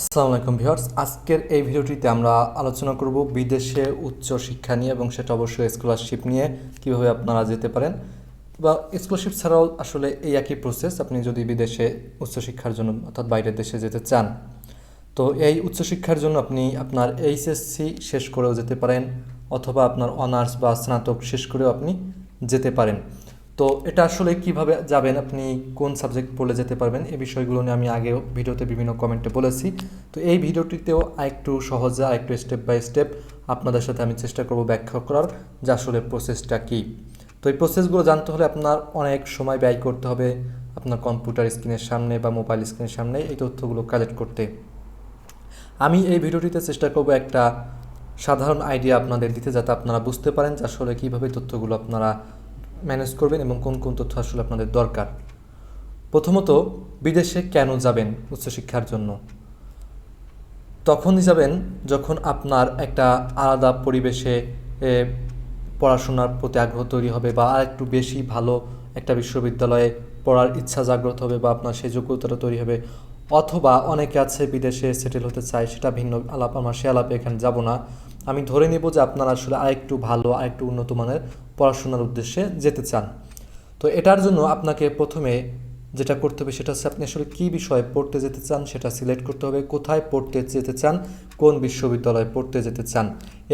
আসসালামু আলাইকুম ভিউয়ার্স। আজকের এই ভিডিওটিতে আমরা আলোচনা করব বিদেশে উচ্চ শিক্ষা নিয়ে এবং সেটা অবশ্যই স্কলারশিপ নিয়ে কীভাবে আপনারা যেতে পারেন। বা স্কলারশিপ ছাড়াও আসলে এই একই প্রসেস আপনি যদি বিদেশে উচ্চশিক্ষার জন্য অর্থাৎ বাইরের দেশে যেতে চান, তো এই উচ্চশিক্ষার জন্য আপনি আপনার এইচএসসি শেষ করেও যেতে পারেন, অথবা আপনার অনার্স বা স্নাতক শেষ করেও আপনি যেতে পারেন। তো এটা আসলে কীভাবে যাবেন? আপনি কোন সাবজেক্ট পড়লে যেতে পারবেন? এই বিষয়গুলো নিয়ে আমি আগেও ভিডিওতে বিভিন্ন কমেন্টে বলেছি। তো এই ভিডিওটিতেও আরেকটু সহজে, আরেকটু স্টেপ বাই স্টেপ আপনাদের সাথে আমি চেষ্টা করব ব্যাখ্যা করার, যে আসলে প্রসেসটা কী। তো এই প্রসেসগুলো জানতে হলে আপনার অনেক সময় ব্যয় করতে হবে আপনার কম্পিউটার স্ক্রিনের সামনে বা মোবাইল স্ক্রিনের সামনে এই তথ্যগুলো কালেক্ট করতে। আমি এই ভিডিওটিতে চেষ্টা করব একটা সাধারণ আইডিয়া আপনাদের দিতে, যাতে আপনারা বুঝতে পারেন যে আসলে কীভাবে তথ্যগুলো আপনারা ম্যানেজ করবেন এবং কোন কোন তথ্য আসলে আপনাদের দরকার? প্রথমত, বিদেশে কেন যাবেন উচ্চশিক্ষার জন্য? তখনই যাবেন যখন আপনার একটা আলাদা পরিবেশে পড়াশোনার প্রতি আগ্রহ তৈরি হবে বা আর একটু বেশি ভালো একটা বিশ্ববিদ্যালয়ে পড়ার ইচ্ছা জাগ্রত হবে বা আপনার সেই যোগ্যতাটা তৈরি হবে। অথবা অনেকে আছে বিদেশে সেটেল হতে চায়, সেটা ভিন্ন আলাপ, আমার সে আলাপে এখানে যাব না। আমি ধরে নেব যে আপনারা আসলে আরেকটু ভালো, আরেকটু উন্নত মানের পড়াশোনার উদ্দেশ্যে যেতে চান। তো এটার জন্য আপনাকে প্রথমে যেটা করতে হবে সেটা হচ্ছে আপনি আসলে কী বিষয়ে পড়তে যেতে চান সেটা সিলেক্ট করতে হবে। কোথায় পড়তে যেতে চান? কোন বিশ্ববিদ্যালয়ে পড়তে যেতে চান?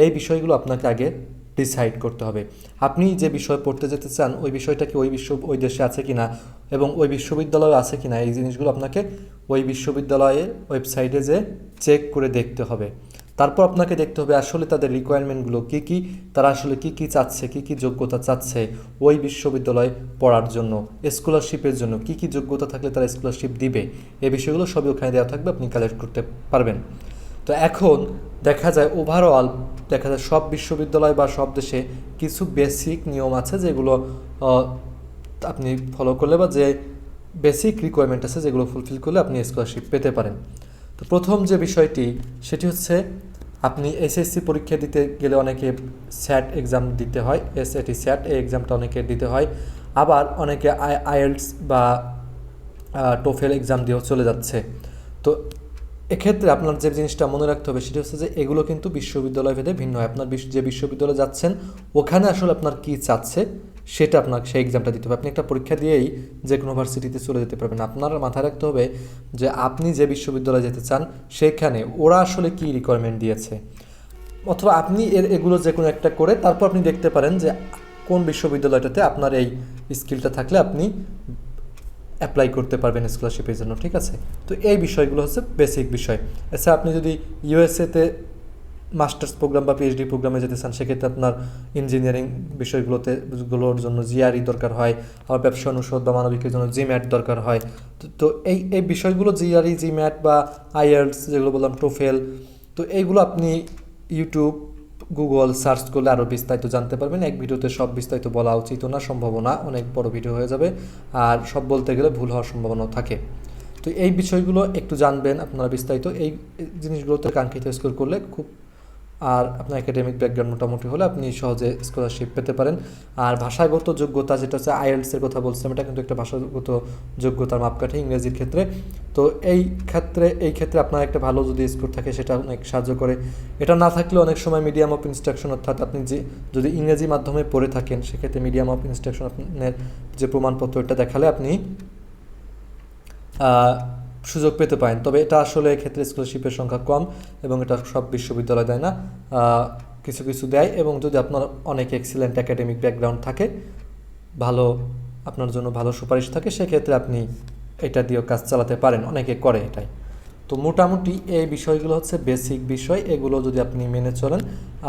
এই বিষয়গুলো আপনাকে আগে ডিসাইড করতে হবে। আপনি যে বিষয় পড়তে যেতে চান, ওই বিষয়টা কি ওই বিশ্ব, ওই দেশে আছে কি না এবং ওই বিশ্ববিদ্যালয়ে আছে কি না এই জিনিসগুলো আপনাকে ওই বিশ্ববিদ্যালয়ের ওয়েবসাইটে যে চেক করে দেখতে হবে। তারপর আপনাকে দেখতে হবে আসলে তাদের রিকোয়ারমেন্টগুলো কী কী, তারা আসলে কী কী চাচ্ছে, কী কী যোগ্যতা চাচ্ছে ওই বিশ্ববিদ্যালয়ে পড়ার জন্য স্কলারশিপের জন্য কী কী যোগ্যতা থাকলে তারা স্কলারশিপ দিবে, এই বিষয়গুলো সবই ওখানে দেওয়া থাকবে, আপনি কালেক্ট করতে পারবেন। তো এখন দেখা যায় ওভারঅল দেখা যায় সব বিশ্ববিদ্যালয় বা সব দেশে কিছু বেসিক নিয়ম আছে যেগুলো আপনি ফলো করলে বা যে বেসিক রিকোয়ারমেন্ট আছে যেগুলো ফুলফিল করলে আপনি স্কলারশিপ পেতে পারেন। তো প্রথম যে বিষয়টি, সেটি হচ্ছে আপনি এসএসসি পরীক্ষা দিতে গেলে অনেকে স্যাট এক্সাম দিতে হয় এসএটি স্যাট এই এক্সামটা অনেকে দিতে হয়। আবার অনেকে আই আইএলস বা টোফেল এক্সাম দিয়েও চলে যাচ্ছে। তো এক্ষেত্রে আপনার যে জিনিসটা মনে রাখতে হবে সেটা হচ্ছে যে এগুলো কিন্তু বিশ্ববিদ্যালয় ভেদে ভিন্ন হয়। আপনার যে বিশ্ববিদ্যালয়ে যাচ্ছেন, ওখানে আসলে আপনার কী চাচ্ছে? সেটা আপনার সেই এক্সামটা দিতে হবে। আপনি একটা পরীক্ষা দিয়েই যে কোনো ভার্সিটিতে চলে যেতে পারবেন। আপনার মাথায় রাখতে হবে যে আপনি যে বিশ্ববিদ্যালয়ে যেতে চান, সেখানে ওরা আসলে কী রিকোয়ারমেন্ট দিয়েছে? অথবা আপনি এর, এগুলো যে কোনো একটা করে তারপর আপনি দেখতে পারেন যে কোন বিশ্ববিদ্যালয়টাতে আপনার এই স্কিলটা থাকলে আপনি অ্যাপ্লাই করতে পারবেন স্কলারশিপের জন্য, ঠিক আছে? তো এই বিষয়গুলো হচ্ছে বেসিক বিষয়। এছাড়া আপনি যদি ইউএসএতে মাস্টার্স প্রোগ্রাম বা পিএইচডি প্রোগ্রামে যেতে চান, সেক্ষেত্রে আপনার ইঞ্জিনিয়ারিং বিষয়গুলোতে, গুলোর জন্য জিআরই দরকার হয়, আবার ব্যবসা অনুষদ বা মানবিকের জন্য জিম্যাট দরকার হয়। তো- এই এই বিষয়গুলো জিআরই জিম্যাট বা আইএলস যেগুলো বললাম টোফেল তো এইগুলো আপনি ইউটিউব গুগল সার্চ করলে আরও বিস্তারিত জানতে পারবেন। এক ভিডিওতে সব বিস্তারিত বলা উচিত না সম্ভাবনা অনেক বড় ভিডিও হয়ে যাবে। আর সব বলতে গেলে ভুল হওয়ার সম্ভাবনাও থাকে। তো এই বিষয়গুলো একটু জানবেন আপনারা বিস্তারিত। এই জিনিসগুলোতে কাঙ্ক্ষিত স্কোর করলে খুব আর আপনার একাডেমিক ব্যাকগ্রাউন্ড মোটামুটি হলে আপনি সহজে স্কলারশিপ পেতে পারেন। আর ভাষাগত যোগ্যতা যেটা হচ্ছে আইএলসের কথা বলছিলাম, এটা কিন্তু একটা ভাষাগত যোগ্যতার মাপকাঠি ইংরেজির ক্ষেত্রে। তো এই ক্ষেত্রে এই ক্ষেত্রে আপনার একটা ভালো যদি স্কোর থাকে, সেটা অনেক সাহায্য করে। এটা না থাকলে অনেক সময় মিডিয়াম অফ ইনস্ট্রাকশন অর্থাৎ আপনি যে, যদি ইংরেজি মাধ্যমে পড়ে থাকেন, সেক্ষেত্রে মিডিয়াম অফ ইনস্ট্রাকশন আপনার যে প্রমাণপত্রটা দেখালে আপনি সুযোগ পেতে পারেন। তবে এটা আসলে এক্ষেত্রে স্কলারশিপের সংখ্যা কম এবং এটা সব বিশ্ববিদ্যালয় দেয় না। কিছু কিছু দেয় এবং যদি আপনার অনেক এক্সিলেন্ট একাডেমিক ব্যাকগ্রাউন্ড থাকে, ভালো, আপনার জন্য ভালো সুপারিশ থাকে, সেক্ষেত্রে আপনি এটা দিয়েও কাজ চালাতে পারেন। অনেকে করে এটাই। তো মোটামুটি এই বিষয়গুলো হচ্ছে বেসিক বিষয়। এগুলো যদি আপনি মেনে চলেন,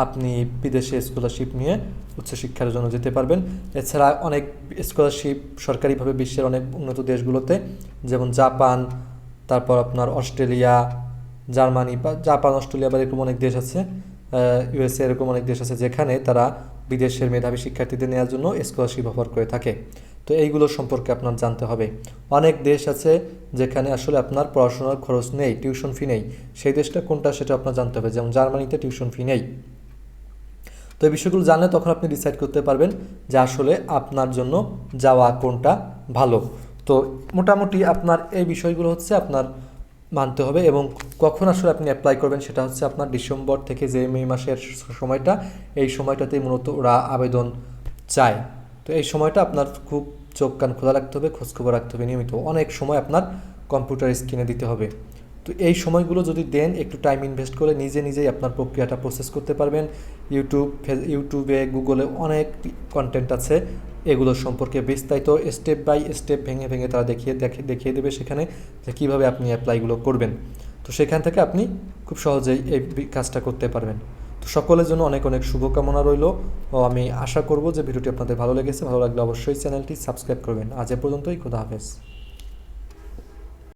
আপনি বিদেশে স্কলারশিপ নিয়ে উচ্চশিক্ষার জন্য যেতে পারবেন। এছাড়া অনেক স্কলারশিপ সরকারিভাবে বিশ্বের অনেক উন্নত দেশগুলোতে, যেমন জাপান তারপর আপনার অস্ট্রেলিয়া, জার্মানি বা জাপান, অস্ট্রেলিয়া বা এরকম অনেক দেশ আছে ইউএসএ এরকম অনেক দেশ আছে যেখানে তারা বিদেশের মেধাবী শিক্ষার্থীদের নেওয়ার জন্য স্কলারশিপ অফার করে থাকে। তো এইগুলো সম্পর্কে আপনার জানতে হবে। অনেক দেশ আছে যেখানে আসলে আপনার পড়াশোনার খরচ নেই টিউশন ফি নেই। সেই দেশটা কোনটা সেটা আপনার জানতে হবে। যেমন জার্মানিতে টিউশন ফি নেই। তো এই বিষয়গুলো জানলে তখন আপনি ডিসাইড করতে পারবেন যে আসলে আপনার জন্য যাওয়া কোনটা ভালো। তো মোটামুটি আপনার এই বিষয়গুলো হচ্ছে আপনার মানতে হবে এবং কখন আসলে আপনি অ্যাপ্লাই করবেন সেটা হচ্ছে আপনার ডিসেম্বর থেকে যে মে মাসের সময়টা, এই সময়টাতেই মূলত ওরা আবেদন চায়। তো এই সময়টা আপনার খুব চোখ কান খোলা রাখতে হবে, খোঁজখবর রাখতে হবে নিয়মিত। অনেক সময় আপনার কম্পিউটার স্ক্রিনে দিতে হবে। তো এই সময়গুলো যদি দেন, একটু টাইম ইনভেস্ট করে নিজে নিজেই আপনার প্রক্রিয়াটা প্রসেস করতে পারবেন। ইউটিউব ইউটিউবে গুগলে অনেক কন্টেন্ট আছে। এগুলো সম্পর্কে বিস্তারিত স্টেপ বাই স্টেপ ভেঙে ভেঙে তারা দেখিয়ে দেখে, দেখিয়ে দেবে সেখানে যে কীভাবে আপনি অ্যাপ্লাইগুলো করবেন। তো সেখান থেকে আপনি খুব সহজেই এই কাজটা করতে পারবেন। তো সকলের জন্য অনেক অনেক শুভকামনা রইল। ও আমি আশা করব যে ভিডিওটি আপনাদের ভালো লেগেছে। ভালো লাগলে অবশ্যই চ্যানেলটি সাবস্ক্রাইব করবেন। আজ এ পর্যন্তই। খোদা হাফেজ।